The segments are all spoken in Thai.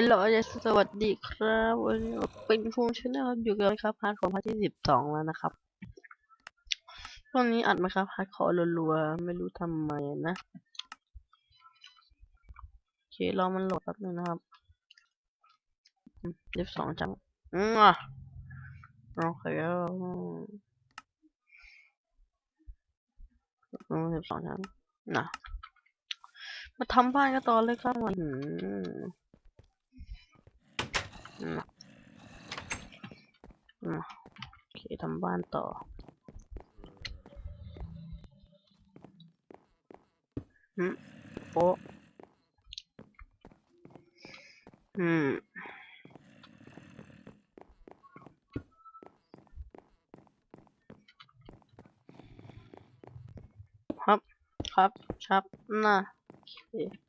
ฮัลโหลสวัสดีครับวันนี้เป็นฟูชแนลอยู่กันครับพาร์ทของพาร์ทที่สิบสองแล้วนะครับช่วงนี้อัดมครับพาร์ทขอรัวๆไม่รู้ทำไมนะโอเครอมันโหลดแป๊บนึงนะครับสิบสองจังอืมอะโอเคอืมสิบสองจังนะมาทำบ้านกันต่อเลยครับอืม อืม อืมโอเคทำบ้านต่อ อืมโปอืมครับ ครับ ครับน่ะโอเค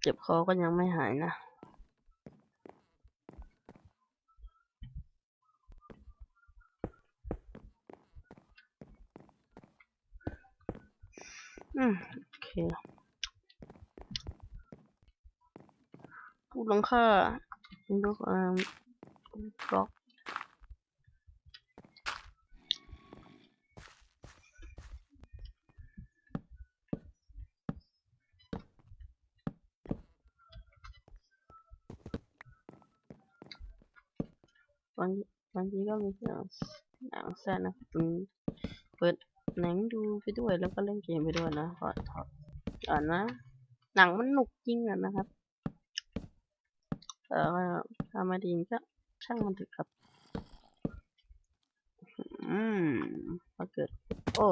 เจ็บคอก็ยังไม่หายนะอืมโอเคพูดลังค่าลูกอ่าบล็อก บางบางทีก็มีหนังหนังสั้นนะอืมเปิดหนังดูไปด้วยแล้วก็เล่นเกมไปด้วยนะขอถอดอ่อนนะ หนังมันหนุกจริงอะนะครับแต่ว่าถ้าไม่ดีก็ช่างมันถึกครับ อืมมาเกิด โอ้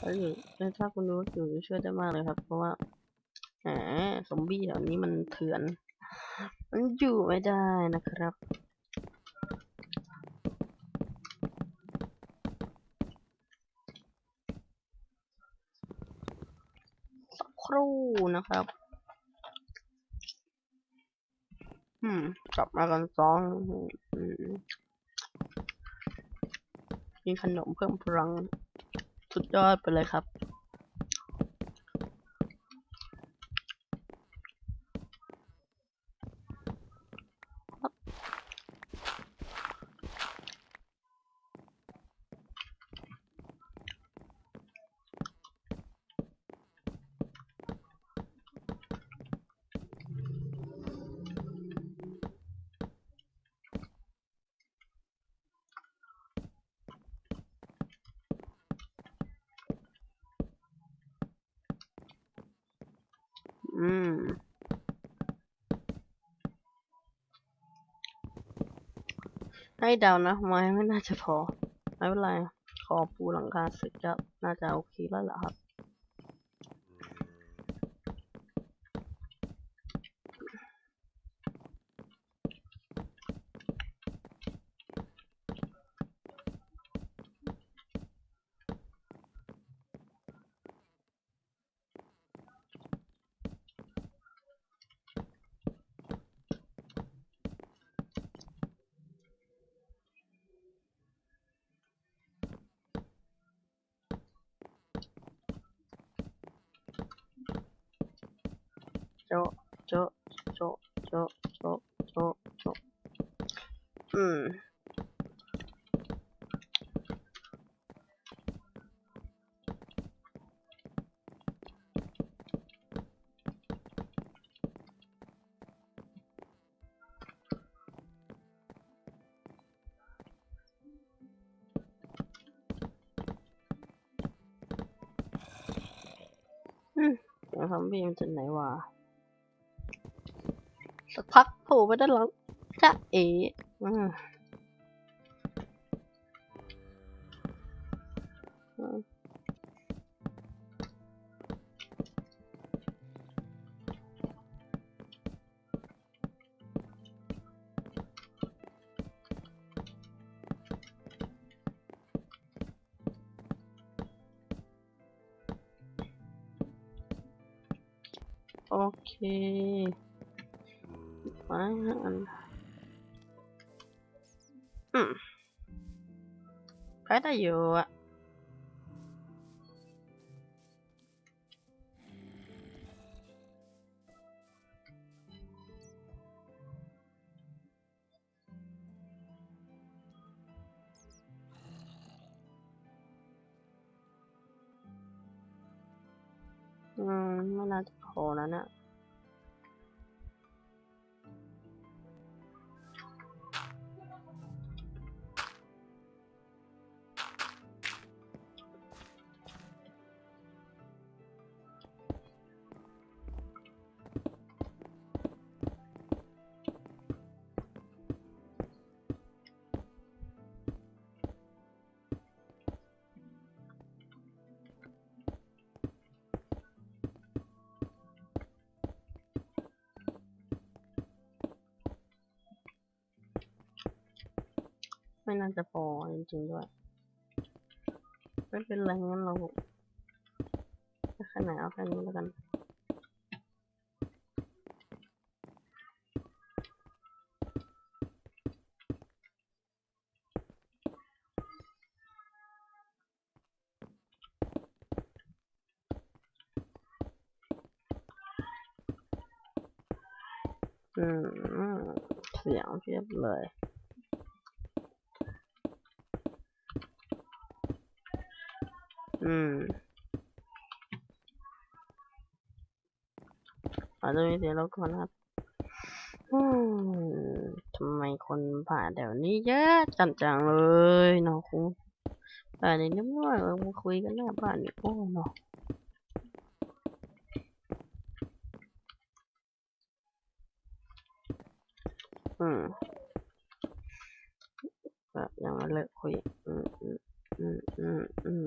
เอ้ยถ้าคุณรู้อยู่ช่วยได้มากเลยครับ เพราะว่าแหมซอมบี้แถวนี้มันเถื่อน มันอยู่ไม่ได้นะครับสักครู่นะครับอืมกลับมากันสองอืมมีขนมเพิ่มพลัง สุดยอดไปเลยครับ อืม ไม่เดานะไม้ไม่น่าจะพอไม่เป็นไรขอปูหลังคาเสร็จก็น่าจะโอเคแล้วล่ะครับ ซอมบี้มันจะไหนวะสักพักโผล่มาด้านหลังจ้าเอ๋อ อืมใช้ได้อยู่อะอืมไม่น่าจะพอแล้วนะ ไม่น่าจะพอจริงๆด้วย ไม่เป็นไรงั้นเราแค่ไหนเอาแค่นี้แล้วกัน อืม เสียงเพียบเลย อืม อา จะมีเสียงรบกวนนะครับทำไมคนผ่านแถวนี้เยอะจังจังเลยเนาะคุณป่านนี้น้ำน้อยเรามาคุยกันหน้าบ้านนี่โอ้เนาะอืมก็ยังไม่เลิกคุยอืมอืมอืมอืม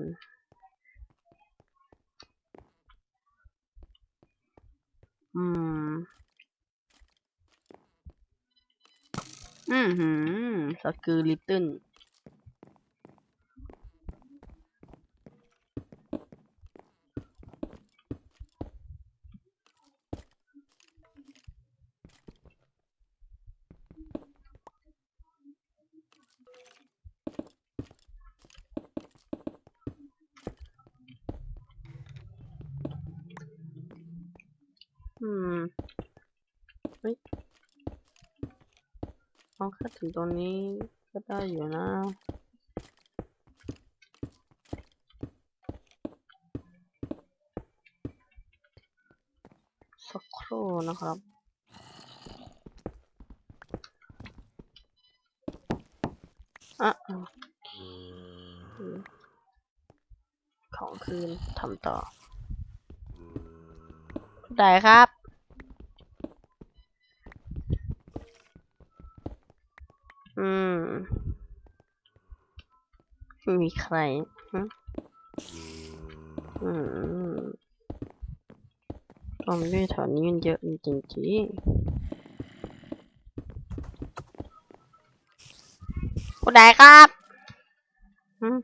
อืมอืมอืมหืมสกือลิตเติ้ลอืม เฮ้ยเอาแค่ถึงตรงนี้ก็ได้อยู่นะ สักครู่นะครับอะของคืนทำต่อ ได้ครับ อืมไมีใครฮะอืมซอมบี้แถวนี้มันเยอะจริงๆจีผู้ใดครับหืม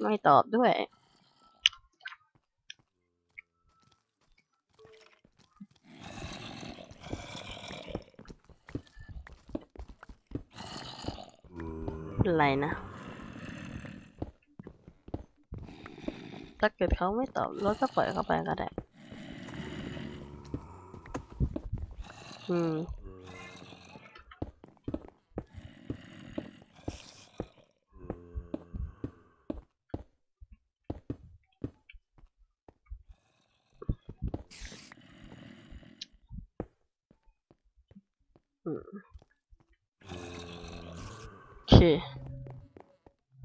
ไม่ตอบด้วยเป็นไรนะ ถ้าเกิดเขาไม่ตอบรถก็ปล่อยเขาไปก็ได้ อืมอืมโอเค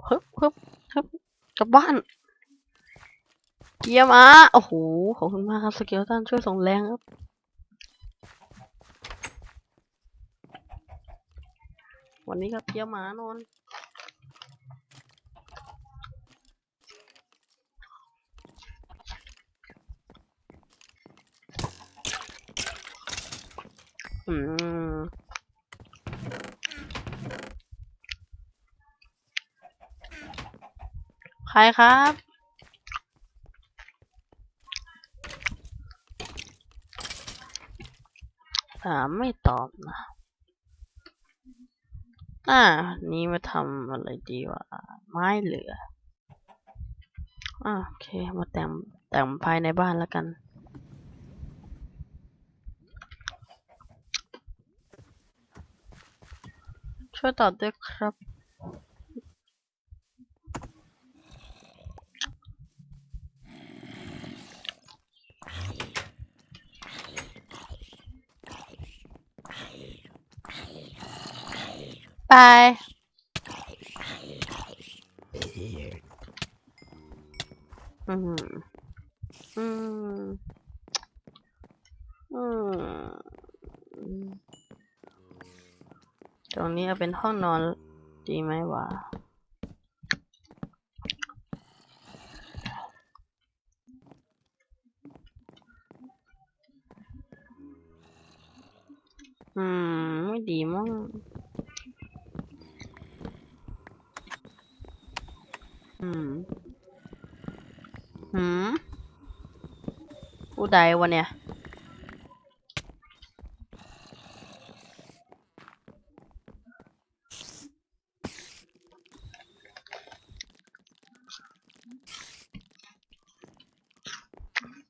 ฮึบฮึบฮึบกลับบ้าน เกียร์มาโอ้โห ขอบคุณมากครับสเกลตันช่วยส่งแรงครับ วันนี้ครับเกียร์หมานอนอืมใครครับามไม่ตอบนะ อ่า นี้มาทำอะไรดีวะ ไม้เหลือ อ่าโอเค มาแต่งแต่งภายในบ้านแล้วกัน ช่วยตอบด้วยครับ ไป อืม อืม อืม ตรงนี้เอาเป็นห้องนอนดีไหมวะ อืม ไม่ดีมั้ง อืม หืม ผู้ใดวะเนี่ย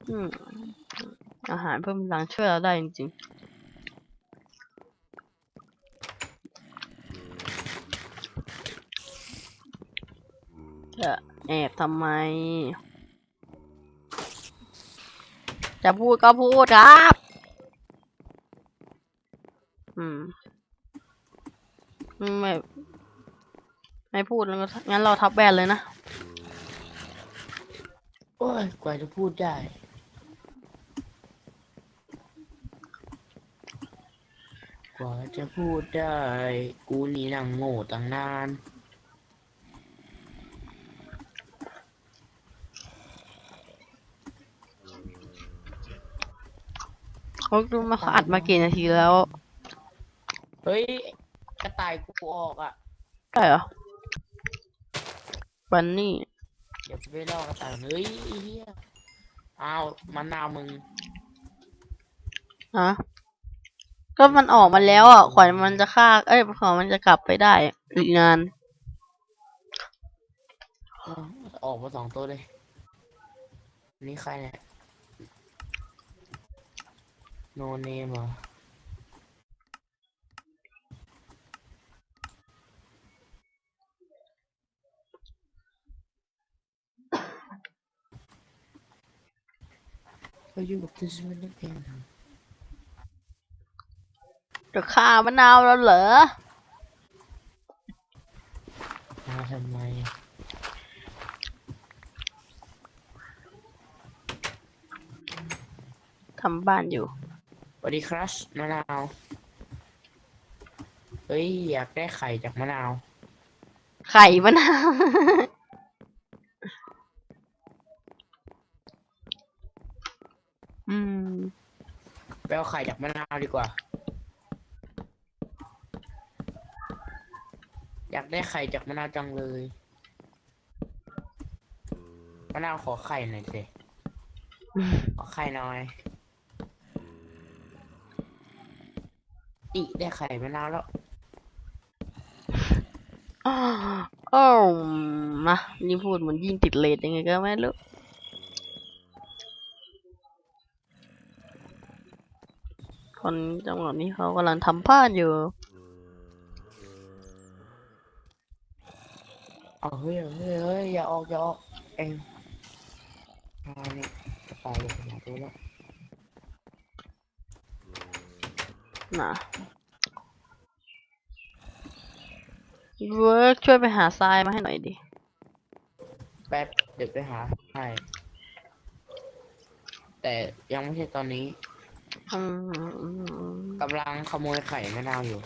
อืมอาหารเพิ่มพลังช่วยเราได้จริงๆจะแอบทำไม จะพูดก็พูดครับ อืม ไม่ ไม่พูดแล้วงั้นเราทับแบนเลยนะ โอ้ย กว่าจะพูดได้ กว่าจะพูดได้ กูนี่นั่งโง่ตั้งนาน เขาดูมาเขาอัดมากี่นาทีแล้วเฮ้ย กระต่ายกูออกอะ ใช่เหรอ บันนี่ เดี๋ยวไปลอกกระต่ายเฮ้ยไอ้เฮียอ้าวมะนาวมึง ฮะ ก็มันออกมาแล้วอะ ขวัญมันจะฆ่า เอ้ยขวัญมันจะกลับไปได้อีกงานอ้าวออกมาสองตัวเลย นี่ใครเนี่ย โนเนมเหรอเขาอยู่กับที่ฉันไม่ได้เป็นจะฆ่ามะนาวแล้วเหรอ มาทำไมทำบ้านอยู่ส วัสดีครับมะนาว เฮ้ย อยากได้ไข่จากมะนาว ไข่มะนาว อืม ไปเอาไข่จากมะนาวดีกว่า อยากได้ไข่จากมะนาวจังเลย มะนาวขอไข่หน่อยสิ ขอไข่หน่อย อีได้ไข่มะนาวแล้วอ้าวอ้าวมานี่พูดเหมือนยิงติดเลทยังไงก็ไม่รู้คนจังหวะนี้เขากำลังทำบ้านอยู่เอาเฮ้ยเอาเฮ้ยเฮ้ยอย่าออกอย่าออกเองอ่านี่จะตายเลยขนาดนี้แล้ว นะเวิร์กช่วยไปหาทรายมาให้หน่อยดิ แป๊บเดี๋ยวไปหาให้แต่ยังไม่ใช่ตอนนี้อืมกำลังขโมยไข่มะนาวอยู่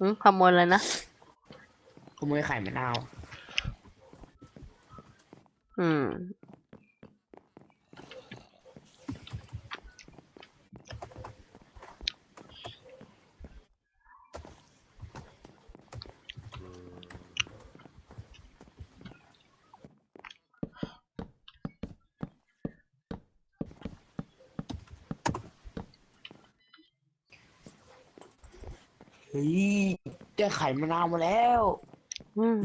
อืมขโมยเลยนะ ขโมยไข่มะนาว เฮ้ยได้ไขมะนาวมาแล้ว อืม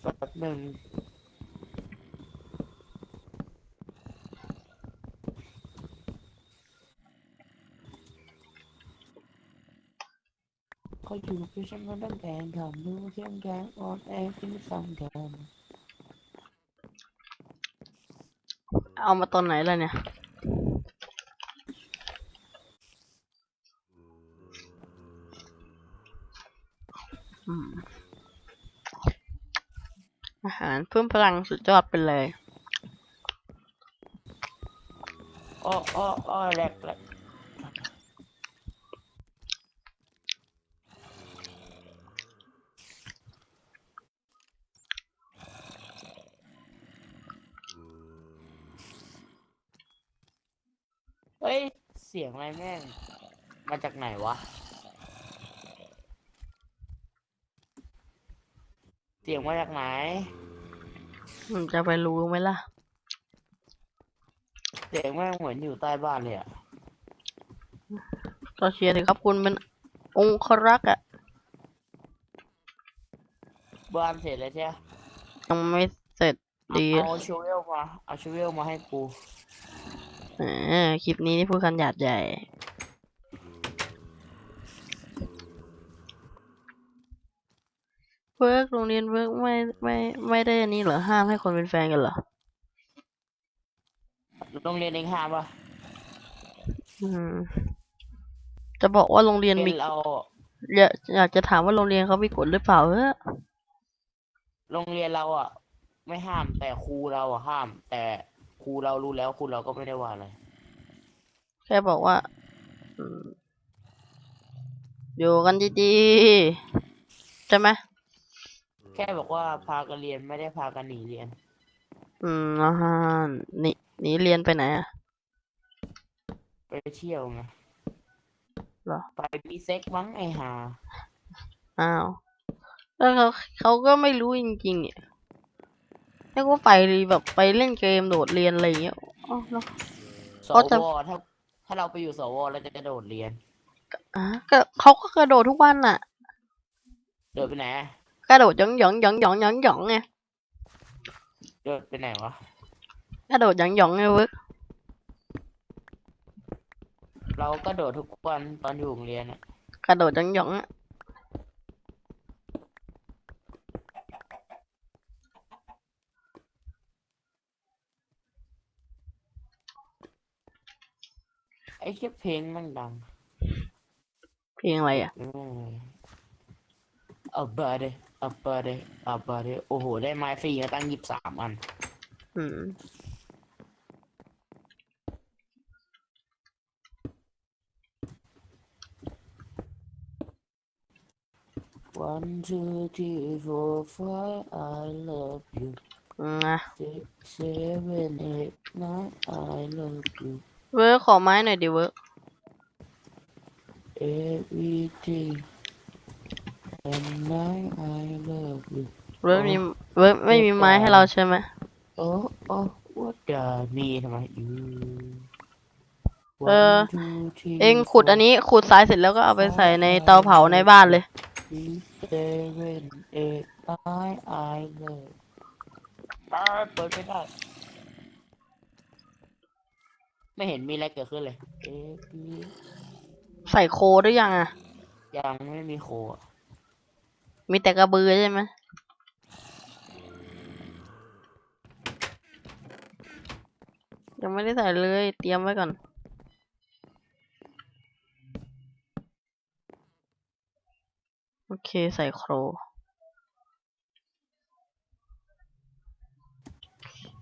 แป๊บหนึ่งเขาอยู่กับฉันมาตั้งแต่ทำดูเข้มแข็งอ่อนแอที่ไม่ซ้ำกันเอามาตอนไหนล่ะเนี่ย อืม อาหารเพิ่มพลังสุดยอดไปเลยอ้ออ้ออ้อแหลกแหลกเฮ้ย เสียงอะไรแม่ง มาจากไหนวะ เสียงมาจากไหนมันจะไปรู้ไหมล่ะ เสียงแม่งเหมือนอยู่ใต้บ้านเลยอะก็เชียร์สิครับคุณเป็นองครักษ์อะบ้านเสร็จแล้วใช่ไหมยังไม่เสร็จดีเอาชูเวลมา เอาชูเวลมาให้กูเออคลิปนี้นี่พูดกันหยาดใหญ่ เวิร์กโรงเรียนเวิร์กไม่ไม่ไม่ได้อันนี้เหรอห้ามให้คนเป็นแฟนกันเหรอโรงเรียนเองห้ามปะอืม จะบอกว่าโรงเรียนเรีมียนเราอยากอยากจะถามว่าโรงเรียนเขามีกฎหรือเปล่าเออโรงเรียนเราอะ ไม่ห้ามแต่ครูเราอะห้าม แต่ครูเรารู้แล้วครูเราก็ไม่ได้ว่าอะไรแค่บอกว่าอืมอยู่กันดีๆใช่ไหมแค่บอกว่าพากันเรียนไม่ได้พากันหนีเรียน อืมอ่าฮะหนีหนีเรียนไปไหนอะไปเที่ยวไงเหรอ ไปมีเซ็กมั้งไอหาอ้าวแล้วเขาเขาก็ไม่รู้จริงๆเนี่ยแล้วก็ไปแบบไปเล่นเกมโดดเรียนอะไรอย่างเงี้ยอ๋อแล้วสเขาจะ วถ้า ถ้าเราไปอยู่สวเราจะกระโดดเรียน อะก็เขาก็กระโดดทุกวันน่ะ โดดไปไหนอะ กระโดดหยองหยองหยองหยองหยองหยองไงโดดไปไหนวะ กระโดดหยองหยองไงเว้ยเราก็โดดทุกวันตอนอยู่โรงเรียนอะกระโดดหยองหยองอะไอ้แค่เพลงมันดังเพลงอะไรอะ อืมเอาบาร์เดเอาบาร์เดเอาบาร์เดโอ้โห ได้ไม้ฟรีมาตั้งยี่สิบสามอัน อืม One, two, three, four, five, I love you. อืมนะ Six, seven, eight, nine, I love you. เวิร์กขอไม้หน่อยดิเวิร์ก Everything. And nine, I love you. เวิร์กมีเวิร์กไม่มีไม้ให้เราใช่ไหม Oh, oh, what the นี่ทำไมอืมเออ One, two, three, เองขุดอัน four, นี้ขุดทรายเสร็จแล้วก็เอาไปใส่ในเตาเผาในบ้านเลย six, seven, eight, nine, I love อ่าเปิดไม่ได้ ไม่เห็นมีอะไรเกิดขึ้นเลย เอ๊ะพี่ใส่โคหรือยังอะ ยังไม่มีโคอะ มีแต่กระบือใช่ไหมยังไม่ได้ใส่เลย เตรียมไว้ก่อน โอเคใส่โคร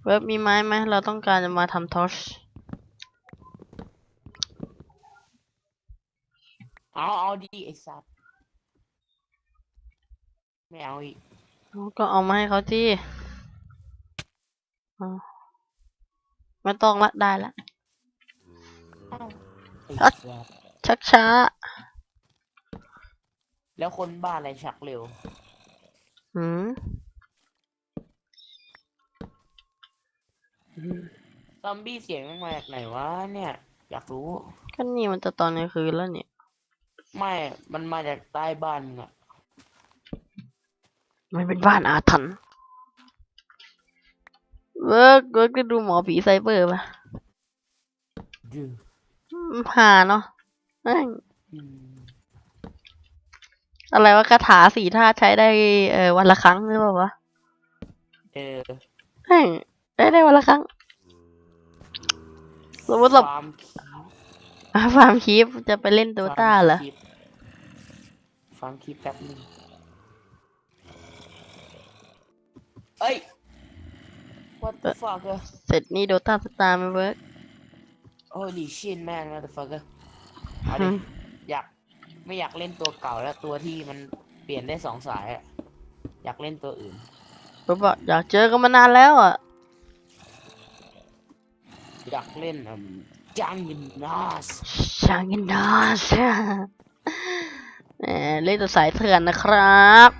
เว็บมีไม้ไหมเราต้องการจะมาทำทอชเอาเอาดีไอ้สัตว์ ไม่เอาอีกก็เอามาให้เขาที่เอาไม่ต้องละได้ละไอ้สัตว์ชักช้า แล้วคนบ้าอะไรชักเร็ว หืมซอมบี้เสียงมันมาจากไหนวะเนี่ย อยากรู้ก็นี่มันจะตอนกลางคืนแล้วเนี่ย ไม่ มันมาจากใต้บ้านมึงอะ มันเป็นบ้านอาถรรพ์เวิร์กเวิร์กก็ดูหมอผีไซเบอร์ปะดื้ออืมหาเนาะแม่งอืมอะไรวะคาถาสี่ท่าใช้ได้เออวันละครั้งหรือเปล่าวะเออแม่งได้ได้วันละครั้งสมมติเราฟาร์มคีอะฟาร์มคีฟจะไปเล่นโดตาเหรอฟาร์มคีแป๊บนึง เอ้ย what the fuck อะเสร็จนี่โดตาสตาร์ไม่เวิร์ก holy shit man what the fuck อะเอาดิ อยาก ไม่อยากเล่นตัวเก่าแล้วตัวที่มันเปลี่ยนได้สองสายอะอยากเล่นตัวอื่นผมบอกอยากเจอกันมานานแล้วอะ อยากเล่นอืมจังยินนาสช่างยินดาสแหมเล่นตัวสายเถื่อนนะครับ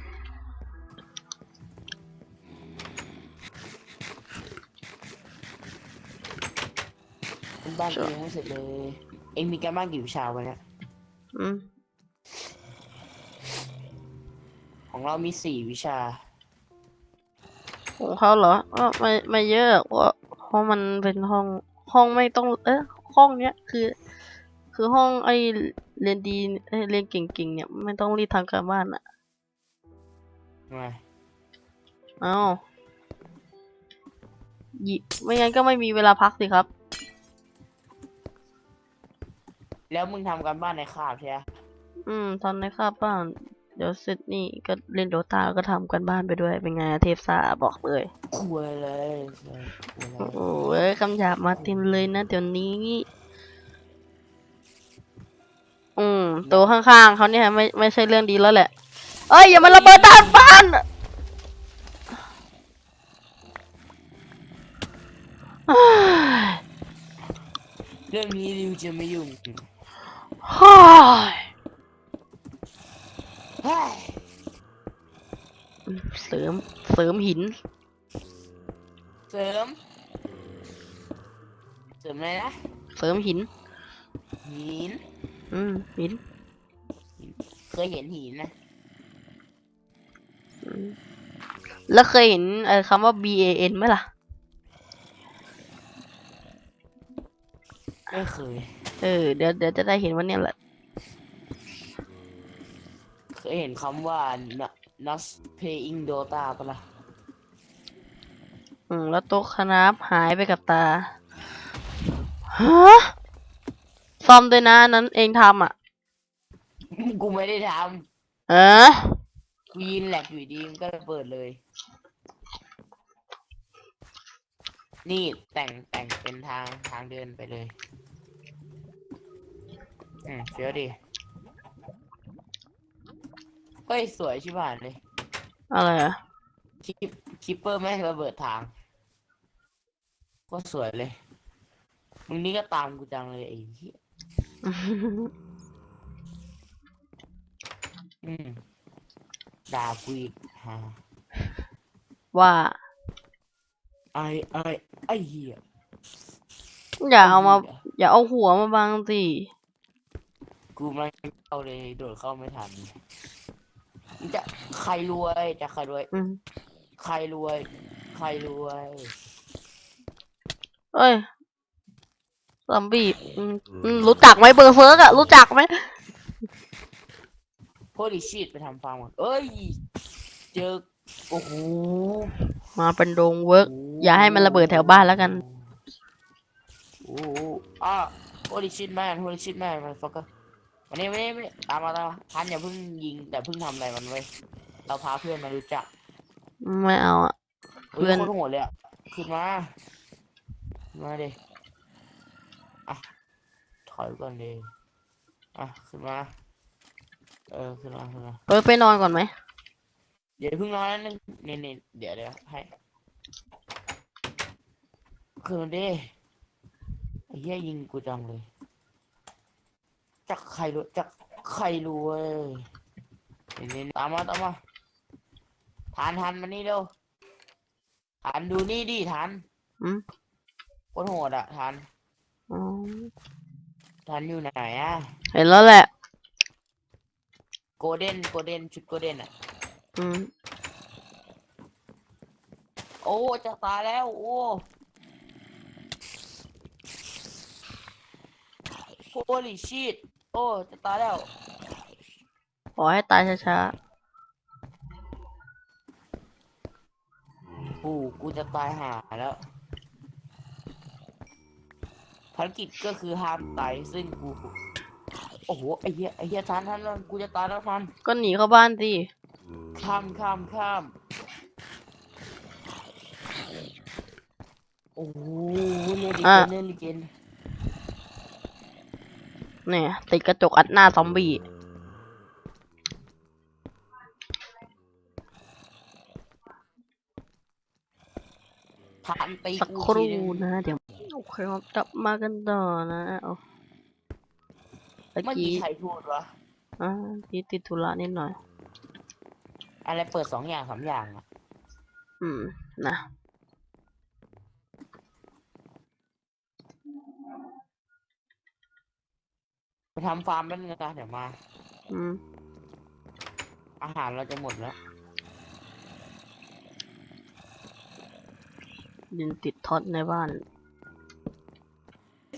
านเองไม่เสร็จเลย เองมีการบ้านกี่วิชาวันเนี้ยอืมของเรามีสี่วิชา ของเขาเหรอก็ไม่ไม่เยอะเพราะเพราะมันเป็นห้องห้องไม่ต้อง เอ๊ะห้องเนี้ยคือ คือห้องไอเรียนดีเอ้ยเรียนเก่งๆเนี่ยไม่ต้องรีบทำการบ้านอะไงเอ้าหยิไม่งั้นก็ไม่มีเวลาพักสิครับ แล้วมึงทำการบ้านในคาบใช่ไหมอืมตอนในคาบบ้านเดี๋ยวเสร็จนี่ก็เล่นโดตาแล้วก็ทำกันบ้านไปด้วย เป็นไงอะเทพซ่าบอกเลยคุยเลยคุยเลยโอ้ยคำหยาบมาเต็มเลยนะเดี๋ยวนี้ อืมตัวข้างๆเขาเนี่ยไม่ไม่ใช่เรื่องดีแล้วแหละ เอ้ยอย่ามาระเบิดด้านบ้านเอ้ยเรื่องนี้ริวจะไม่ยุ่งเฮ้ยเฮ้ยเสริม เสริมหิน เสริม เสริมอะไรนะ เสริมหิน หิน อืม หิน เคยเห็นหินนะอืมแล้วเคยเห็นเอ่อคำว่า B A N ไหมล่ะ ไม่เคย เออเดี๋ยวเดี๋ยวจะได้เห็นว่าเนี่ยแหละเคยเห็นคำว่า not not playing Dota ปะล่ะอืมแล้วโต๊ะคณะหายไปกับตาฮะซ่อมด้วยนะอันนั้นเองทำอะ กูไม่ได้ทเออำกูยินแหลกอยู่ดีมันก็ระเปิดเลย นี่แต่งแต่งเป็นทางทางเดินไปเลย อืมเฟี้ยวดีเฮ้ยสวยชิบหายเลยอะไรอะคิปคิปเปอร์แม่งระเบิดทางก็สวยเลย มึงนี่ก็ตามกูจังเลยไอ้เหี้ยอืมด่ากูอีกฮะว่าไอไอไอเหี้ย อย่าเอามาไหี้ยอย่าเอาหัวมาบังสิ กูไม่เข้าเลยโดดเข้าไม่ทันมึงจะใครรวยจะใครรวย อืมใครรวย ใครรวย เอ้ยซอมบี้อืมอืมรู้จักไหมเบอร์เฟิร์กอะรู้จักไหมโคดิชีตไปทำฟาร์มก่อนเอ้ย เจอ โอ้โหมาเป็นโรงเวิร์ก อย่าให้มันระเบิดแถวบ้านแล้วกัน โอ้โหอะ holy shit man holy shit man มันฟักก็วันนี้ วันนี้วันนี้ตามมาตามมาทันอย่าเพิ่งยิง แต่เพิ่งทำอะไรมันไว้ยเราพาเพื่อนมารู้จักไม่เอาอะฮ้ยเพื่อนโคตรโหดเลยอะขึ้นมาขึ้นมาดิอะถอยก่อนดิอะขึ้นมาเออขึ้นมาขึ้นมาเออไปนอนก่อนไหมเดี๋ยวเพิ่งนอนนะนึงนี่นี่เดี๋ยวเดี๋ยวให้ขึ้นมาดิไอ้เหี้ยยิงกูจังเลย จักใครรู้จักใครรู้เว้ยนี่นี่ตามมาตามมาทานทันมานี่เร็วทานดูนี่ดิทานอืมคนโหดอะทันอ๋อทันอยู่ไหนอะเห็นแล้วแหละโกลเด้นโกลเด้นชุดโกลเด้นอะอืมโอ้จะตายแล้วโอ้โ o ลิชิตโอ้จะตายแล้วขอให้ตายช้ากูกูจะตายหาแล้วภารกิจก็คือห้ามตายซึ่งกูโอ้โหไอ้เหี้ยไอ้เหี้ยทันทันทันกูจะตายแล้วทันๆก็หนีเข้าบ้านสิข้ามข้ามข้ามโอ้โหเล่นลิเกนเล่นลิเกน เนี่ย ติดกระจกอัดหน้าซอมบี้ทันตีสักกูคทีรู่นึงนะเดี๋ยวโอเคครับกลับมากันต่อนะเอาตะเมื่อกี้กี้ใครพูดวะอ่าที่ติดธุระนิดหน่อย อะไรเปิดสองอย่างสามอย่างอะอืม นะ ทำฟาร์มแล้วนะเดี๋ยวมา อืมอาหารเราจะหมดแล้วดินติดท็อตในบ้าน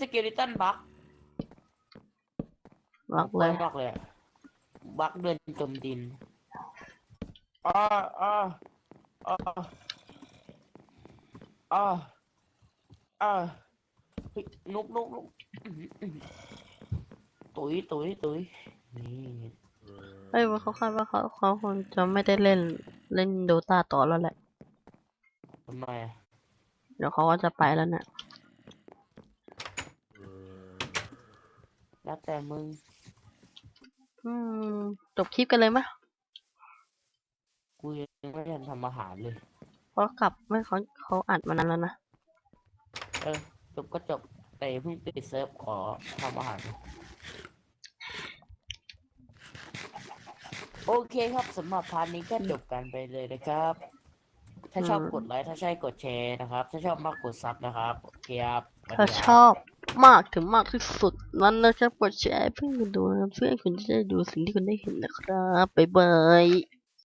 สเกลิตันบักรักเลย บักเลยอะบักเดินจมดินอ้าอ้าอ้าอ้าอ้าเฮ้ยนุกนุกนุกอื้อหืออื้อหือ ตุ๋ยตุ๋ยตุ๋ยนี่เอ้ยว่าเขาคาดว่าเขาเขาคงจะไม่ได้เล่นเล่นโดตาต่อแล้วแหละทำไมอะเดี๋ยวเขาก็จะไปแล้วเนี่ยแล้วแต่มึง อืม จบคลิปกันเลยไหมะกูยังไม่ทันทำอาหารเลยเพราะกลับไม่เขาเขาอัดมานานแล้วนะ เออ จบก็จบ แต่อย่าเพิ่งปิดเซิร์ฟขอทำอาหาร โอเคครับสำหรับพาร์ทนี้ก็จบกันไปเลยนะครับ ถ้าชอบอืมกดไลค์ถ้าใช่กดแชร์นะครับ ถ้าชอบมากกดซับนะครับโอเคครับสวัสถ้าดีชครับอบมากถึงมากที่สุดนั้นนะครับกดแชร์ให้เพื่อนคุณดูนะครับเพื่อนคุณจะได้ดูสิ่งที่คุณได้เห็นนะครับบ๊ายบาย